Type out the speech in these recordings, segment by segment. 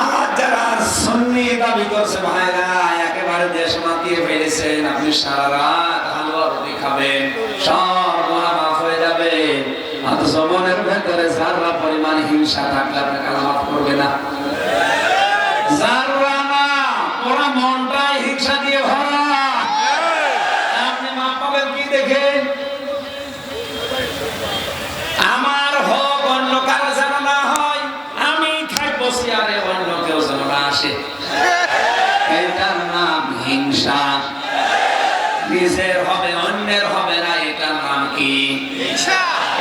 আর যারা একেবারে দেশ মাতিয়ে ফেলেছেন। আপনি সারা রাত খাবেন, সব গোনা মাফ হয়ে যাবে। অথচ ভেতরে যারা পরিমাণ হিংসা থাকলে আপনি কালামাফ করবে না।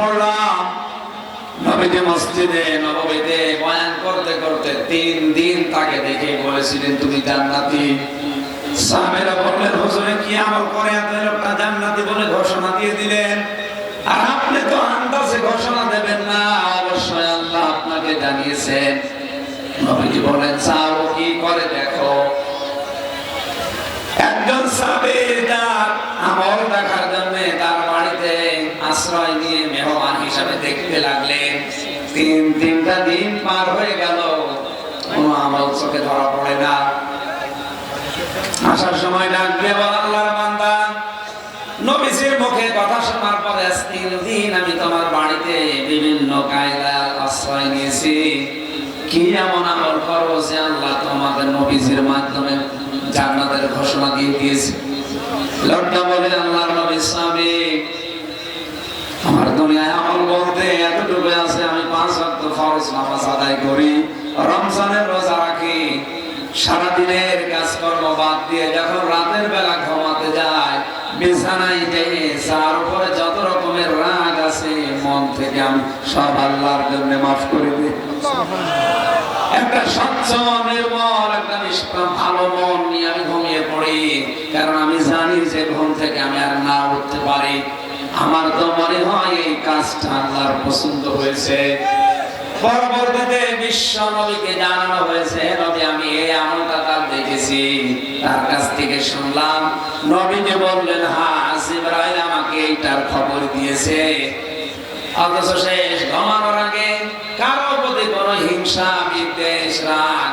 পড়লাম। নববীতে বয়ান করতে করতে তিন দিন তাকে দেখে বলেছিলেন, তুমি জান্নাতি। আপনি তো আন্দাজে ঘোষণা দেবেন না। অবশ্যই আপনাকে জানিয়েছেন। নবীজি বলেন কি করে দেখো? একজন সাহাবী তার আমল দেখার হিসাবে দেখতে লাগলেন। তিন, তিনটা দিন পার হয়ে গেল। কোনো আমল চোখে ধরা পড়ে না। আসার সময় ডাক দিয়ে বল, আল্লাহর নবীজির মুখে কথা শোনার পরে তিন দিন আমি তোমার বাড়িতে বিভিন্ন কায়দার আশ্রয় নিয়েছি। কি এমন আমল যে আল্লাহ তোমাদের নবীজির মাধ্যমে জান্নাতের ঘোষণা দিয়ে দিয়েছে? লোকটা বলে, আল্লাহর নবী সাহাবী আমার দুনিয়ায় আমল বলতে এতটুকু আছে, আমি পাঁচ ওয়াক্ত ফরজ নামাজ আদায় করি, রমজানের রোজা রাখি, সারাদিনের কাজকর্ম বাদ দিয়ে যখন রাতের বেলা ঘুমাতে যায় বিছানায় যেয়ে যার উপরে যত রকমের রাগ আছে, মন থেকে আমি সব আল্লাহর জন্য মাফ করে দিই। একটা স্বচ্ছ, নির্মল, একটা নিষ্কাম ভালো মন নিয়ে আমি ঘুমিয়ে পড়ি, কারণ আমি জানি যে ঘুম থেকে আমি আর না উঠতে পারি। আমার তো মনে হয় এই কাজটা আল্লাহর পছন্দ হয়েছে। পরবর্তীতে বিশ্ব নবীকে জানানো হয়েছে, নবী, আমি এই আমলটা তার দেখেছি, তার কাছ থেকে শুনলাম। নবী যে বললেন হ্যাঁ জিবরাইল আমাকে এইটার খবর দিয়েছে। অথচ শেষ ঘুমানোর আগে কারও প্রতি কোনো হিংসা, বিদ্বেষ, রাগ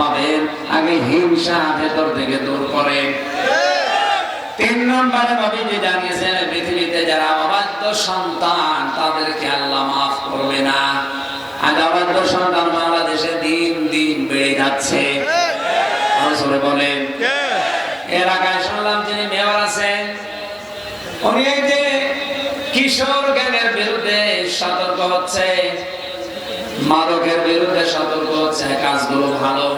পাবেন। আগে হিংসা ভেতর থেকে দূর করেন। তিন নম্বরে জানিয়েছেন, পৃথিবীতে যারা অবাধ্য সন্তান, তাদেরকে আল্লাহ মাফ করবে না। আজ অবাধ্য সন্তান বাংলাদেশে দিন দিন বেড়ে যাচ্ছে। বলেন এলাকায় শুনলাম যিনি মেয়র আছেন, উনি যে কিশোর জ্ঞানের বিরুদ্ধে সতর্ক হচ্ছে। মাদকের বিরুদ্ধে সতর্ক হচ্ছে, কাজগুলো ভালো।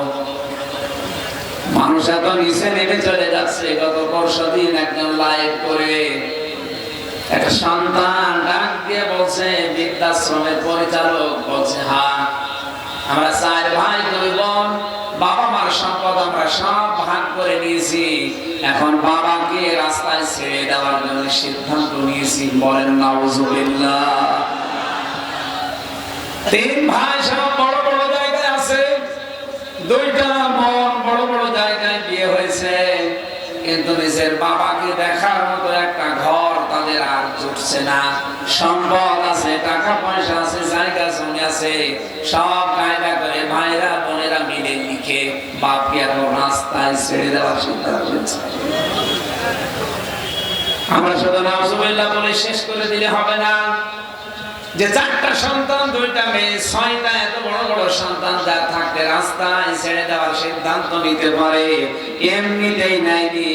মানুষ এত নিচে নেমে চলে যাচ্ছে, গত পরশু দিন একজন লাইভ করে একটা সন্তান ডাক দিয়ে বলছে, বৃদ্ধাশ্রমের পরিচালক বলছে হ্যাঁ আমরা চার ভাই দুই বোন বাবা মার সম্পদ আমরা সব ভাগ করে নিয়েছি। এখন বাবাকে রাস্তায় ছেড়ে দেওয়ার জন্য সিদ্ধান্ত নিয়েছি, বলেন, নাউজুবিল্লাহ। তিন ভাই বড় বড় জায়গায় আছে। দুইটা বোন বড় বড় জায়গায় বিয়ে হয়েছে। কিন্তু নিজের বাবাকে দেখার মতো একটা ঘর তাদের আর জুটছে না। সম্পদ আছে টাকা পয়সা আছে, জায়গা জমি আছে, সব কায়দা করে ভাইরা বোনেরা মিলে লিখে বাপকে এত রাস্তায় ছেড়ে দেওয়ার সিদ্ধান্ত হয়েছে আমরা শুধু নাউজুবিল্লাহ বলে শেষ করে দিলে হবে না। যে চারটা সন্তান, দুইটা মেয়ে, ছয়টা এত বড় বড় সন্তান যার থাকতে রাস্তায় ছেড়ে দেওয়ার সিদ্ধান্ত নিতে পারে এমনিতেই নেয়নি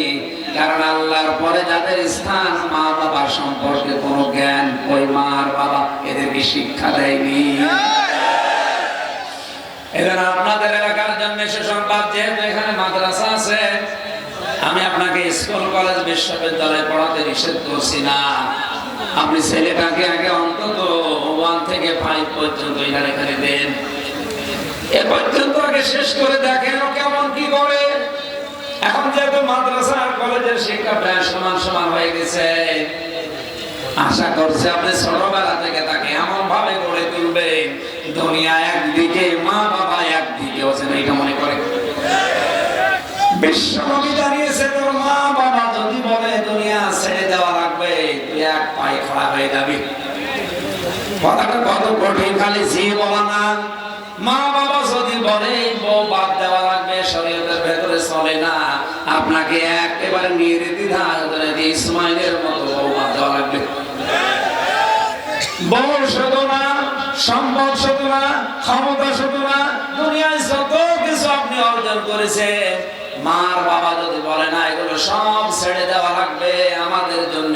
কারণ আল্লাহর পরে যাদের স্থান মা বাবার সম্পর্কে কোনো জ্ঞান ওই মার বাবা এদেরকে শিক্ষা দেয়নি। এবার আপনাদের এলাকার জন্য সুসংবাদ যেহেতু এখানে মাদ্রাসা আছে, আমি আপনাকে স্কুল, কলেজ, বিশ্ববিদ্যালয়ে পড়াতে নিষেধ করছি না। আপনি ছেলেটাকে আগে অন্তত ওয়ান থেকে ফাইভ পর্যন্ত এখানে এখানে দেন। এ পর্যন্ত আগে শেষ করে দেখেন কেমন কি করে। এখন যেহেতু মাদ্রাসা আর কলেজের শিক্ষা প্রায় সমান সমান হয়ে গেছে, আশা করছে আপনি ছোটবেলা থেকে তাকে এমন ভাবে গড়ে তুলবেন, দুনিয়া একদিকে মা বাবা একদিকে হচ্ছেন এটা মনে করে। বিশ্বনবী পায়ে হয়ে যাবি। কথাটা কত কঠিন, খালি বলা না। মা বাবা যদি বলে, বউ বাদ দেওয়া লাগবে শরীয়তের ভেতরে চলে না। আপনাকে একেবারে নির্দ্বিধা ইসমাইলের মতো বউ বাদ দেওয়া লাগবে। বউ শুধু না, সম্পদ শুধু না, ক্ষমতা শুধু না, দুনিয়ায় যত কিছু আপনি অর্জন করেছেন, মার বাবা যদি বলে না, এগুলো সব ছেড়ে দেওয়া লাগবে আমাদের জন্য।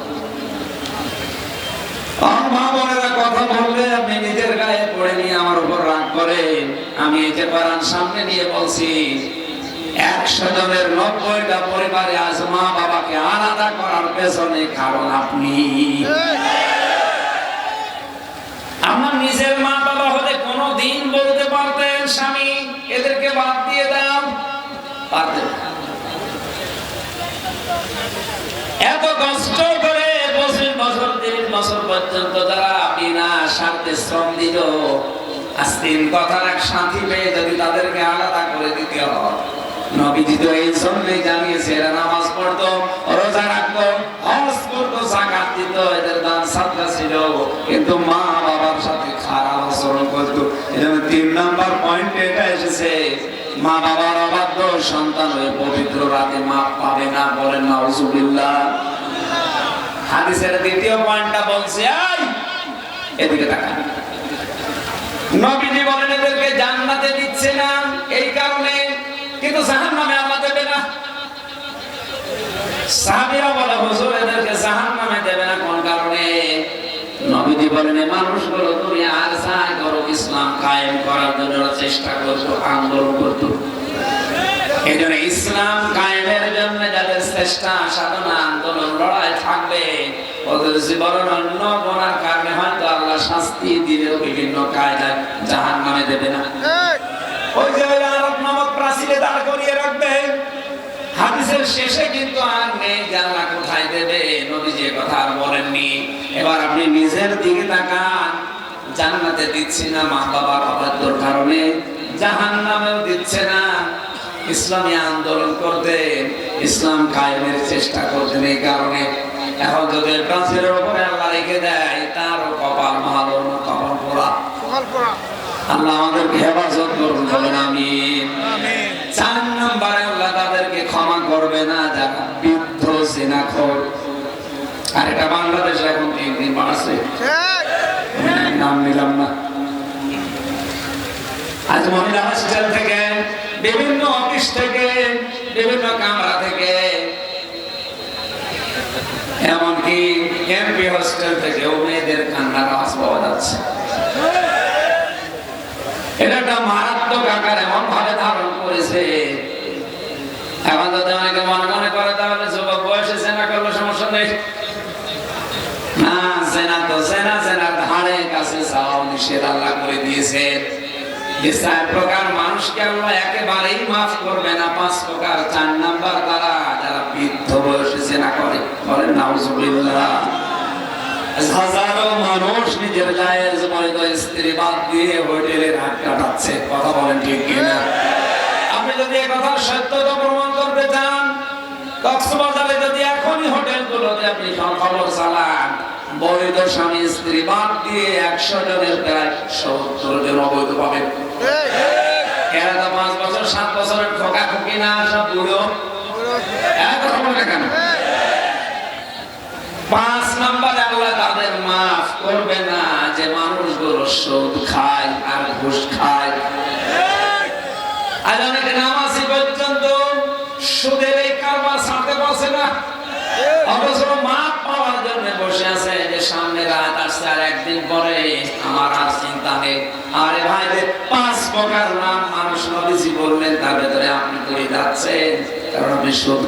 নিজের গায়ে পড়ে নিয়ে আমার উপর করেন। আমি বলছি, একশো জনের নব্বইটা আজ মা বাবাকে আমার নিজের মা বাবা হলে কোনো দিন বলতে পারতেন, স্বামী, এদেরকে বাদ দিয়ে দাও। এত করে বছর তিরিশ বছর পর্যন্ত যারা বিনা স্বার্থে শ্রম দিল আজ তিন কথার এক সাথী পেয়ে যদি তাদেরকে আলাদা করে দিতে। হয় নবীজি তো এই জানিয়েছে, এরা নামাজ পড়তো, রোজা রাখতো, হজ করতো দিত, এদের দান ছিল। কিন্তু মা বাবার সাথে খারাপ আচরণ করতো। এজন্য তিন নাম্বার পয়েন্ট এটা এসেছে, মা বাবার অবাধ্য সন্তান হয়ে পবিত্র রাতে মাপ পাবে না বলেন নাউজুবিল্লাহ। হাদিসের দ্বিতীয় পয়েন্টটা বলছে আই এদিকে তাকান নবীজি বলেন, এদেরকে জান্নাতে দিচ্ছে না, এই কারণে কিন্তু জাহান্নামে আল্লাহ দেবে না। সাহাবীরা বলে, হুজুর, এদেরকে জাহান্নামে দেবে না, কোন কারণে? নবীজি বলেন মানুষগুলো তুমি আর যাই করো ইসলাম কায়েম করার জন্য চেষ্টা করছ, আন্দোলন করতো এই জন্য ইসলাম কায়েমের জন্য চেষ্টা সাধনা আন্দোলন লড়াই থাকবে। ওদের জীবন অন্য গোনার কারণে হয়তো আল্লাহ শাস্তি দিলেও বিভিন্ন কায়দায় জাহান নামে দেবে না। ওই যে আরব নামক প্রাচীরে দাঁড় করিয়ে রাখবে। হাদিসের শেষে কিন্তু আর নেই জানলা কোথায় দেবে? নবী যে কথা আর বলেননি। এবার আপনি নিজের দিকে তাকান। জান্নাতে দিচ্ছি না মা বাবার অবাধ্যর কারণে জাহান নামেও দিচ্ছে না। ইসলামী আন্দোলন করতে, ইসলাম কায়েমের চেষ্টা করতেন এই কারণে। এখন যদি প্রাচীরের উপরে আল্লাহ রেখে দেয়, তারও কপাল ভালো কপাল পোড়া। আল্লাহ আমাদেরকে হেফাজত করুন, বলেন আমিন। চার নম্বরে আল্লাহ তাদেরকে ক্ষমা করবে না, যারা বৃদ্ধ আর এটা বাংলাদেশে এখন তিন দিন বাড়ছে। নাম নিলাম না। আজ মহিলা হসপিটাল থেকে বিভিন্ন অফিস থেকে, বিভিন্ন কামরা থেকে, এমনকি এমপি হস্টেল থেকেও মেয়েদের কান্নার আওয়াজ পাওয়া যাচ্ছে। এটা একটা মারাত্মক আকার এমন ভাবে ধারণ করেছে। এখন যদি অনেকে মনে মনে করে, তাহলে যুবক বয়সে সেনা করলে সমস্যা নেই। না, সেনা তো সেনা, সেনার ধারে কাছে যাওয়া নিষেধ করে দিয়েছে। প্রকার মানুষ মানুষকে আল্লাহ একেবারেই মাফ করবে না। পাঁচ প্রকার চার নাম্বার তারা, যারা বৃদ্ধ বয়সে জেনা করে, বলেন নাউজুবিল্লাহ। হাজারো মানুষ নিজের গায়ের জমানিত স্ত্রী বাদ দিয়ে হোটেলে রাত কাটাচ্ছে। কথা বলেন ঠিক কিনা? আপনি যদি এ কথার সত্যতা প্রমাণ করতে চান, কক্সবাজারে যদি এখনই হোটেলগুলোতে আপনি খবর চালান, বৈধ স্বামী স্ত্রী বাদ দিয়ে একশো জনের প্রায় সত্তর জন অবৈধ পাবেন। তো পাঁচ নাম্বার মাফ করবে না, যে মানুষগুলো সুদ খায় আর ঘুষ খায়। আজ অনেকে নামাজি পর্যন্ত সুদের এই কারবার ছাড়তে পারছে না। অথচ মাপ পাওয়ার জন্য বসে আছে যে সামনে রাত আসছে আর একদিন পরে আমার আর চিন্তা নেই। আরে ভাই, পাঁচ প্রকার নাম মানুষ নবীজি বললেন, তার ভেতরে আপনি করে যাচ্ছেন? কারণ আপনি সুদ